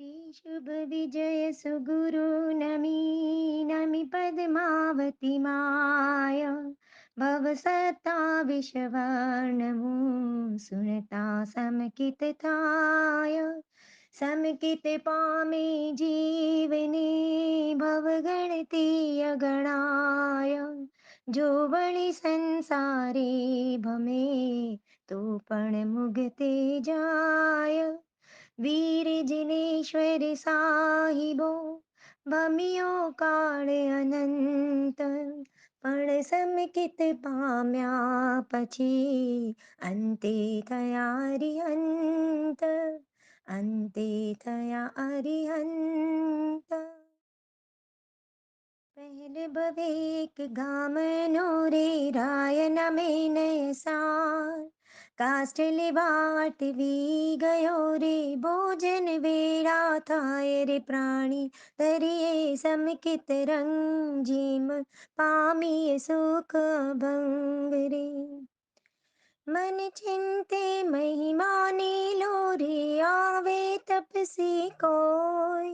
शुभ विजय सुगुरु नमी, नमि पद्मावती माय। भव सत्ता विषवर्णमु सुनता समकित थाय। समकित पामे जीवने, भव गणति अगणाय जो बळि संसारे भमे तो पण मुगते जाय। વીર જિનેશ્વર સાહિબો ભમ્યો કાળ અનંત પણ સમકિત પામ્યા પછી અંતે થયા અરિહંત અંતે થયા અરિહંત પહેલ ભવેક ગામનો રે રાય નમે નયસાર કાષ્ટલે વાટવી ગયો રે ભોજન વેળા થાય રે પ્રાણી તરીએ સમકિત રંગ જીમ પામીએ સુખ ભંગ રે मन चिंते महिमानी लोरे आवे तपसी कोय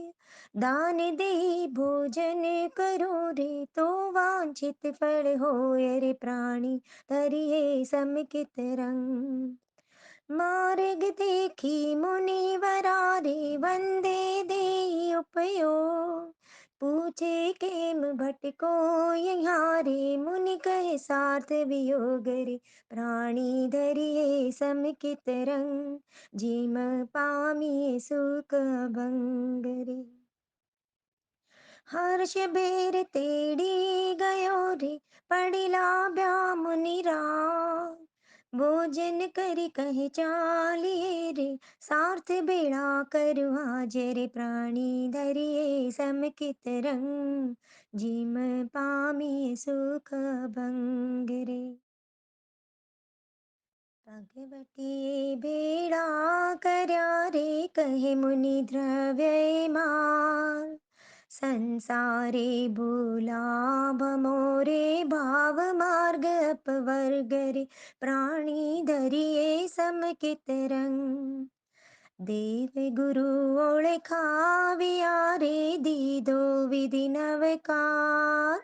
दान दे, भोजन करो रे तो वांछित फल होय रे प्राणी, तरिए समकित रंग। मार्ग देखी मुनिवरा रे वंदे दे उपयोग। पूछे केम भटको यहाँ रे, मुनि कहे सार्थ वियोग रे, प्राणी धरिये समकित रंग, जिम पामिये सुख भंग रे। ಹರ್ಷ ಬೇರೆ ತೇಡಿ ಗಯೋರಿ ಪಡಿಲಾಭ್ಯಾಮ ನಿರಾ भोजन करी कहे चालिए रे, सार्थ बेड़ा करुआ हाजरे प्राणी धरिए समकित रंग। जिम पामी सुख भंग रे। भगवती बेड़ा कर्या रे, कहे मुनि द्रव्य मार संसारे भूला भमोरे भाव मार्ग अपवर्गरे प्राणी धरिये समकित रंग। देव गुरु ओळे खावियारे दीदो विधि नवकार।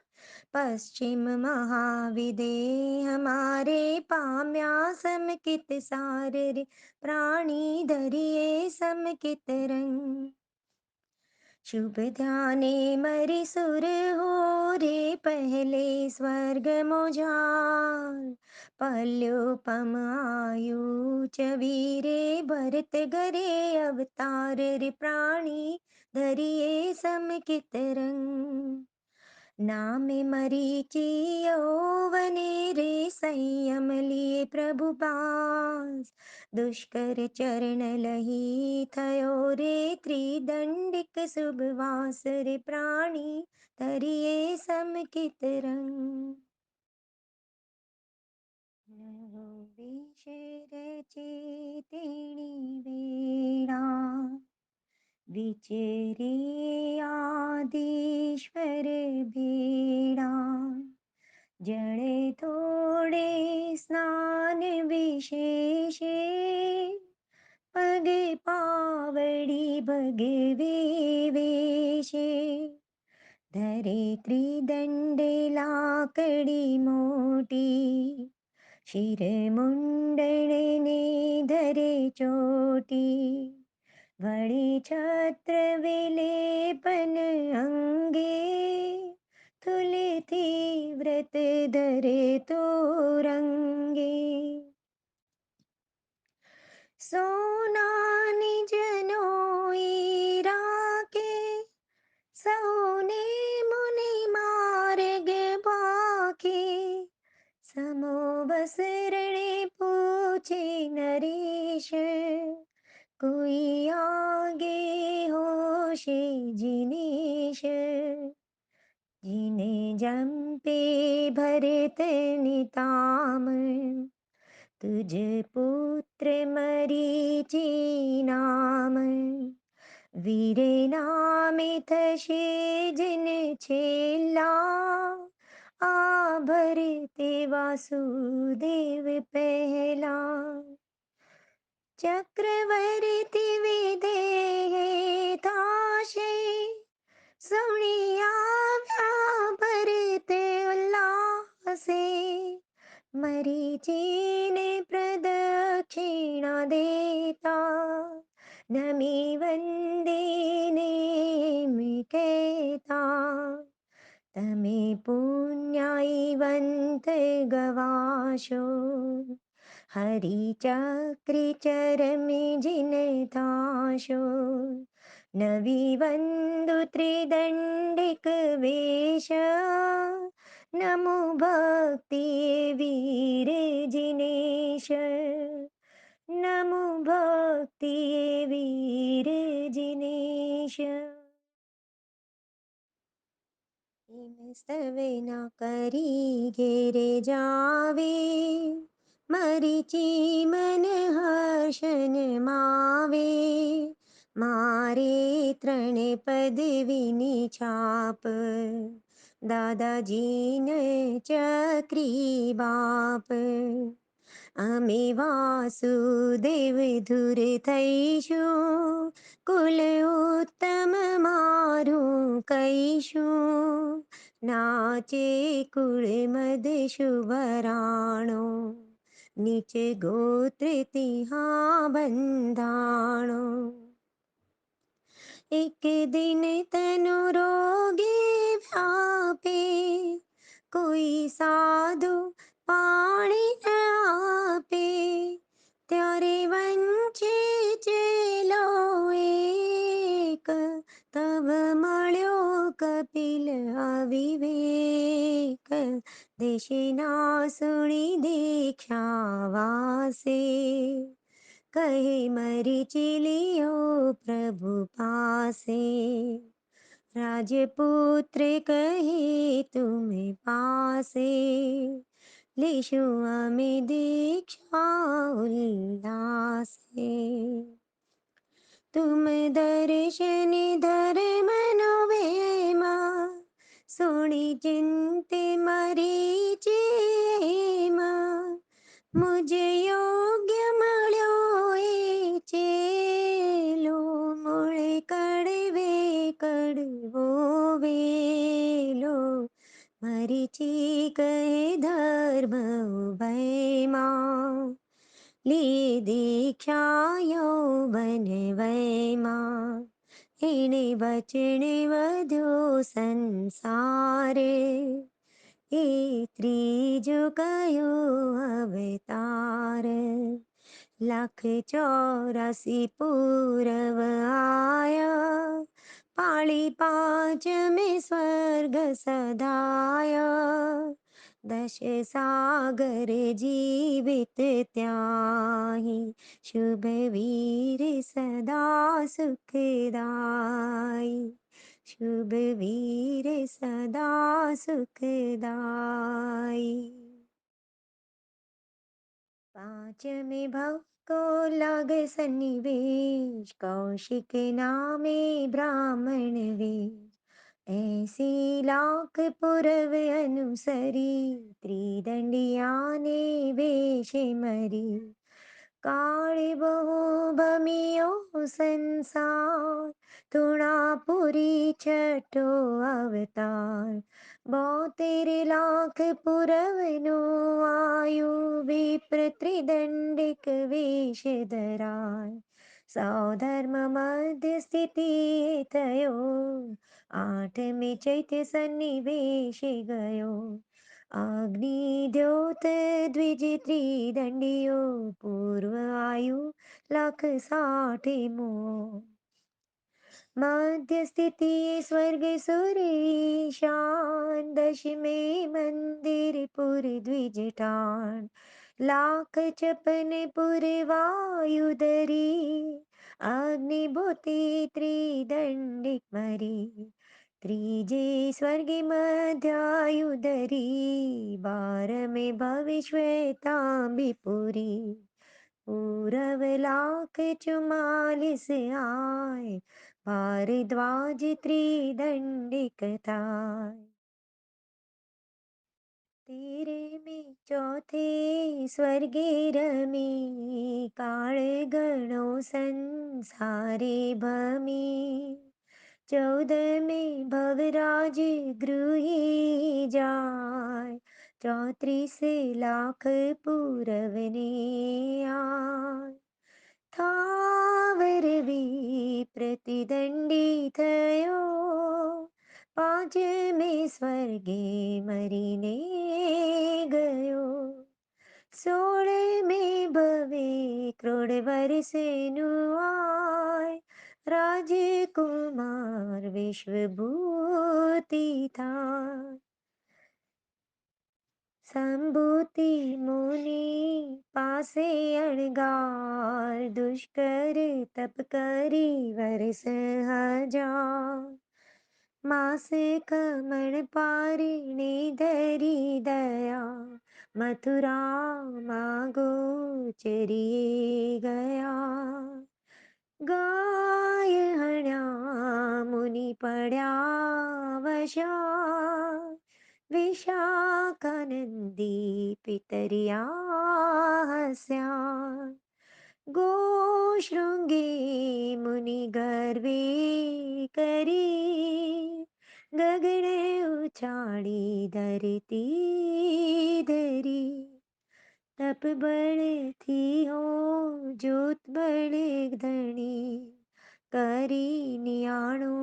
पश्चिम महाविदे हमारे पाम्या समकित सारे प्राणी धरिये समकित रंग। शुभ ध्याने मरि सुर हो रे, पहले स्वर्ग मोजाल पल्योपम आयु च भरत गरे अवतार रे प्राणी, धरिए समकित रंग नामे मरीचि यौवने रे संयम लिए प्रभु पास। दुष्कर चरण लही थयो रे त्रिदंडिक शुभवास रे प्राणी तरिए समकित रंग। नवो विषय रचे तेणी वेळा विचरे आदिश्वर भेडा। जळे थोडे स्नान विशेषे, पगे पावडी भगवे वेशे धरे त्रिदंडे लाकडी मोटी शिरमुंडणे धरे चोटी। वळी छत्र विलेपन अंगे तुलती व्रत धरे तो रंगे। सोना निज नोई राखे, सौने मुनि मार्ग बाके समो बसरणे पूछे नरेश। कोई आगे हो से जिनिश, जिने जंपे भरत निताम। तुझ पुत्र मरीचि नाम, वीर नामित थशे जिन छेला। आ भरते वासुदेव पहला। ಚಕ್ರವರ್ತಿ ವಿಧೇಯತಾಶೆ ಸುಣಿಯಾ ವ್ಯಾಪರಿತೆ ಉಲ್ಲಾಸೆ ಮರೀಚಿನೆ ಪ್ರದಕ್ಷಿಣ ದೇತಾ ನಮಿ ವಂದೇ ನೇಮಿಕೇತಾ तमे पुण्यायि गवाशो हरिचक्रिचरमि जिनताशो नविवन्दु त्रिदण्डिकवेश नमो भक्ति वीर जिनेश। नमो भक्ति वीर जिनेश। स्तवे न करी घेरे जावे। मरीचि मन हर्षन मावे मारे त्रण पदवीनी छाप दादाजीने चक्री बाप અમે વાસુદેવ ધુર થઈશું કુલ ઉત્તમ મારું કહીશું નાચે કુળ મદ શુભરાણો નીચે ગોત્ર તિહા બંધાણો એક દિન તનુ રોગે વ્યાપે કોઈ સાધુ પાણી ન આપે ત્યારે વંચે ચેલો એક तव मळ्यो कपिल अविवेक दिशिना सुणी देख्या वासे. कहे मरिचिलियो प्रभु पासे, राजपुत्र कहे तुम्हें पासे. लिशु अमे दीक्षा उल्लासे। तुम दर्शन धर्मनो वेमा सुनि चिन्ते मरीचिमा मुझे योग्य મળ્યો એ ચેલો મૂળે કડવે કડવો વેલો મરીચી કહે ધર્મ ઉભયમાં લે દીક્ષા યૌવન વયમાં. એણે વચન વધ્યો સંસારે. એ ત્રીજો કયો અવતાર? લાખ ચોરાસી પૂરવ આયા. પાળી પાંચ મેં સ્વર્ગ સદાયા. दश सागर जीवित त्याहि। शुभ वीर सदा सुखदाई शुभ वीर सदा सुखदाई पाँच में भव को लग सन्निवेश, कौशिक नामे ब्राह्मण वेश ऐसी लाख पुरव अनुसरी त्रिदंडिया ने वेश मरी। काळे बहु भमियो संसार, तुणापुरी छठो अवतार। बोतेर लाख पुरवनो आयु, विप्र त्रिदंडिक वेश धराय સૌ ધર્મ મધ્ય સ્થિતિ થયો આઠમે ચૈત્ય સન્નિવેશ ગયો અગ્નિ દ્યોત દ્વિજ ત્રિદંડીયો પૂર્વ આયુ લખ સાઠ મો मध्य स्थिति स्वर्ग सुर ईशान दशमे मंदिर पुर द्विज ठान लाख छपन पुरवायुदरी अग्निभूति त्रिदंडिक मरी। त्रिजे स्वर्ग मध्यायुदरी बार में भविष्यतांबिपुरी पूरव लाख चुमालिस आय भारद्वाज त्रिदंडिक थाय। तेरे में चौथे स्वर्गे रमी, काल गणो संसारे भमी। चौदह में भवराज गृही जाय, चौतीस लाख पूरवने आय। थावर भी प्रतिदंडी थयो पाँच में स्वर्गे मरीने हरिसेनु आय राजे कुमार विश्वभूति था। संभूति मुनि पासे अणगार, दुष्कर तप करी वर्ष हज़ार। मासे कमण पारिणी धरी दया। मथुरा मागो चरिए गया। गाय हण्या मुनि पड़ा वशा। विशाखनन्दी पितर्या हस्या। मुनि मुनिगर्वे करी। गगणे उचाडी धरती आप बड़े थी हो, जूत बड़े धणी करी नियाणो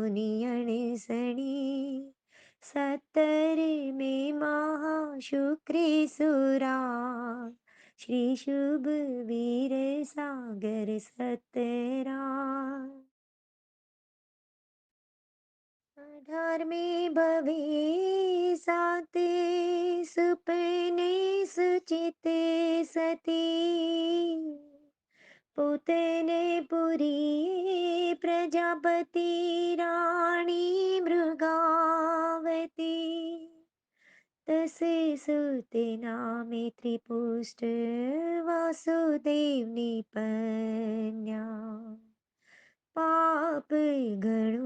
मुनियणे सणी सत्तर में महा शुक्री सुरा। श्री शुभ वीर सागर सतरा। अधर्मे भवे साते सुपने सुचिते सति। पुतने पुरी प्रजापति राणी मृगावती। तसे सुते नामे त्रिपुष्ट वासुदेव निपन्या। पाप गणु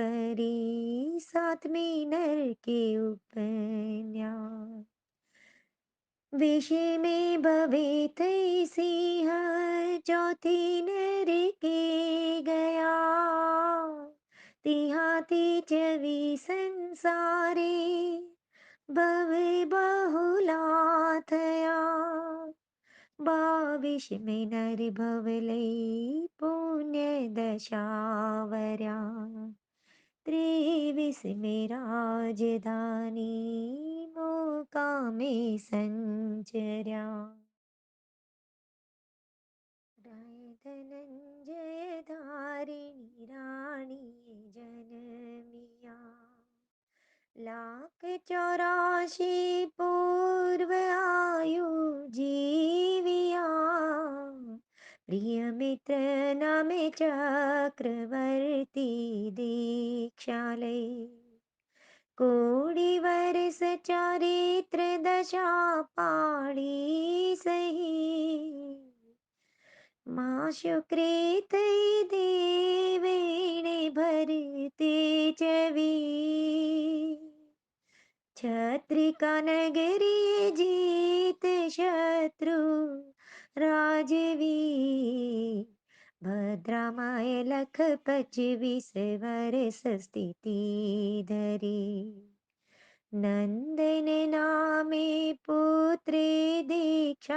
करी साथ में नर के उपन्या विषय में भवे सिंह चौथी नर के गया। तिहाती चवी संसारे भवे बहुला थया बाविश में नर भवले पुण्य दशावरा त्रेविस में राजधानी, मौका में संचर्या। धनंजय धारिणी रानी जनमिया। लाख चौरासी पूर्व आयु जीविया। प्रिय मित्र नामे चक्रवर्ती दीक्षालय कोडि वर्ष चारित्र दशा पाणी सही माँ शुक्रेत देवेणे भरते चवी छत्रिका नगरी जीत शत्रु राजवी भद्रामाय लख पच्चीस वर्ष स्थिति धरी। नंदन नामे पुत्रे दीक्षाचरी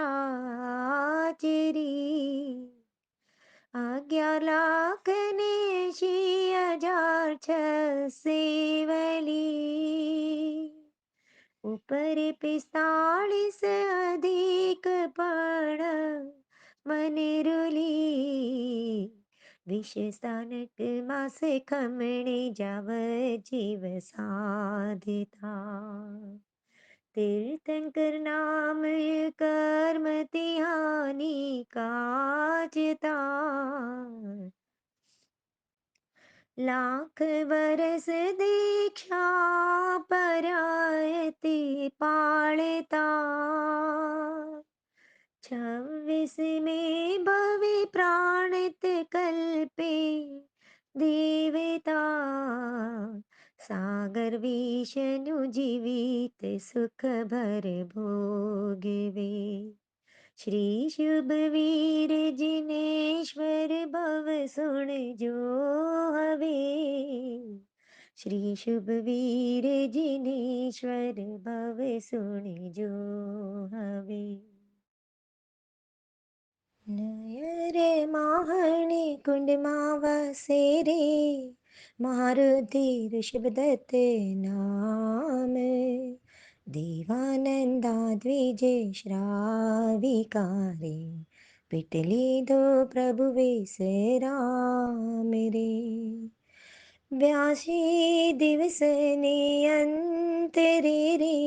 आज्ञा लाख ने शी हज़ार छसेवली ऊपर पिस्तालीस अधिक पड़ मनिरुली विशेषानक मास खमणे जाव जीव साधिता। तीर्थंकर नाम कर्म तिहानी काजता। लाख बरस दीक्षा परायती पाड़ता छब्बीस में भवि प्राणित कल्पे देवता। सागर विष्णु जीवित सुख भर भोगवे। श्री शुभ वीर जिनेश्वर भव सुन जो हवे। श्री शुभ वीर जिनेश्वर भव सुन जो हवे। नय रे कुंड मावसे रे मारुति ऋषभदत्त नाम। देवानन्दा द्विजे श्राविकारे पिटली दो प्रभु बेस राम रे व्यासी दिवस ने अंतरे रे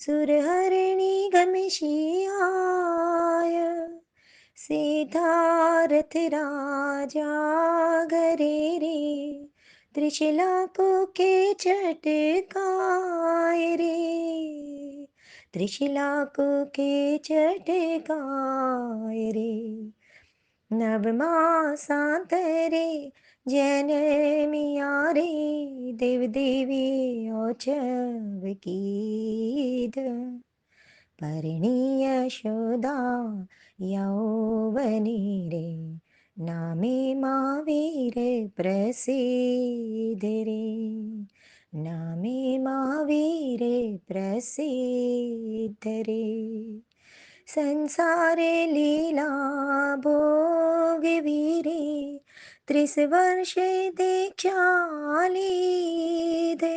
सुरहरिणी गमशियाय सिद्धारथ राजा गरे रे त्रिशिलाकू के चटकाए रे। त्रिशिलाकू के चटकाए रे। नवमासांतरे जनमिया रे। देव देवी औचव कीद परिणीय यौवनी रे। नामे महावीर प्रसिद्ध रे नामे महावीर प्रसिद्ध रे संसारे लीला भोगवीरे त्रिस वर्षे दीक्षा लीधे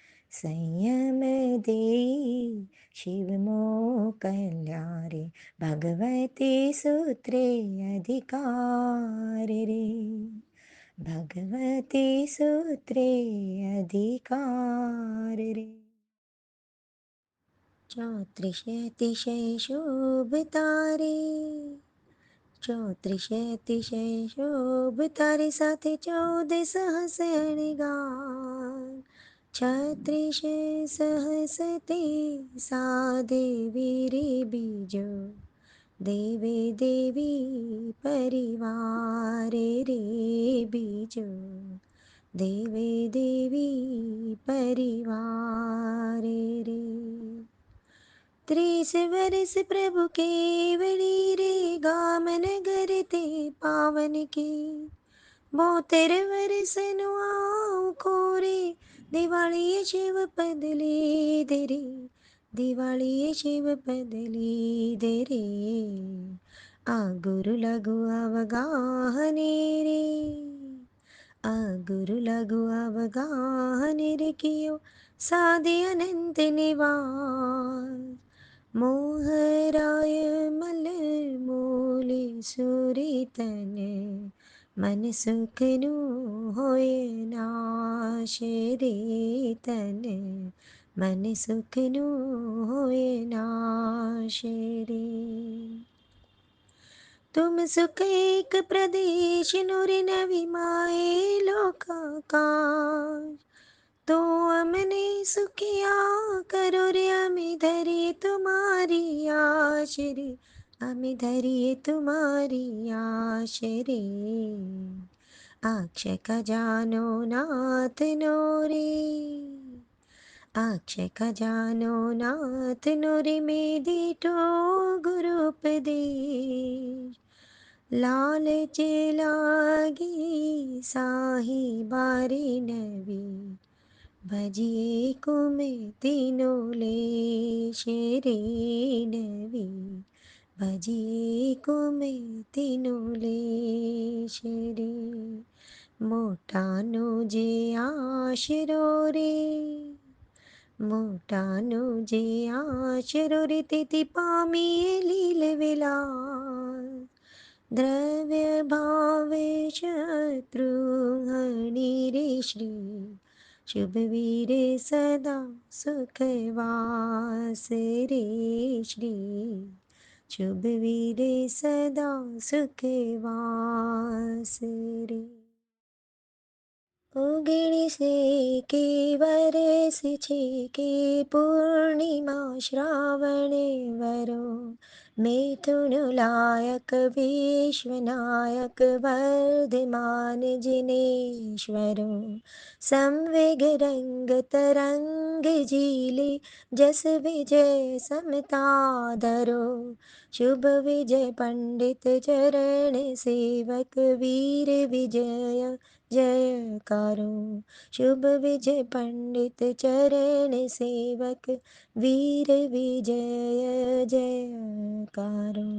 चतुर्विग था पियो रे देवानंदा ऋषभ दत्त प्यारे संयम दे शिव कल्यारे भगवती सूत्रे अधिकार भगवती सूत्रे अधिकार रे। चौत्रिशय अतिशय शोभ तारे चौत्रिशय अतिशय शोभ छत्रिशे सा देवी रे बीज। देवे देवी परिवारे रे बीज। देवे देवी परिवारे रे। त्रीस वर्ष प्रभु के केवड़ी रे, गामन गरते पावन की। बोतेर वर्ष नुआ को रे દિવાળીએ શિવ પદ લીધે રે દિવાળીએ શિવ પદ લીધે રે આ ગુરુ લઘુ અવગાહને રે આ ગુરુ લઘુ અવગાહને રે કિયો સાદે અનંત નિવાસ મોહરાય മനസ്സുക്കനു ഹോയനാശരീതൻ മനസ്സുക്കനു ഹോയനാശരീ तुम सुख एक प्रदेश नूर नवी माए लोकाकाश तो हमने सुखिया करो रे हमें धरे तुम्हारी आशरी। अमी धरिए तुम्हारी आश रे। अक्ष खजानो नाथ नो रे अक्ष खजानो नाथ नो रे मेदिटो गुरुपदेश लालच लागी साही बारी नवी। भजिए कुमे तीनों ले शेरे नवी। ભજીએ કુમે તીનું લેશે રે મોટાનો જે આશરો રે મોટાનો જે આશરો રે તેથી પામીએ લીલ વિલાસ દ્રવ્ય ભાવે શત્રુહણી રે શ્રી શુભ વીરે સદા સુખવાસ રે શ્રી शुभ वीरे सदा सुखवास रे चुभ वीरे सदा सुखे वास रे उगिणिसे के वरसि छेके पूर्णिमा श्रावण वरो। मिथुनुलायक विश्वनायक वर्धमान जिनेश्वरो संविघरङ्गतरङ्गजीले जस विजय समताधरो, शुभ विजय पंडित चरण सेवक वीर विजय। जयकारो। शुभ विजय पंडित चरण सेवक वीर विजय जयकारो।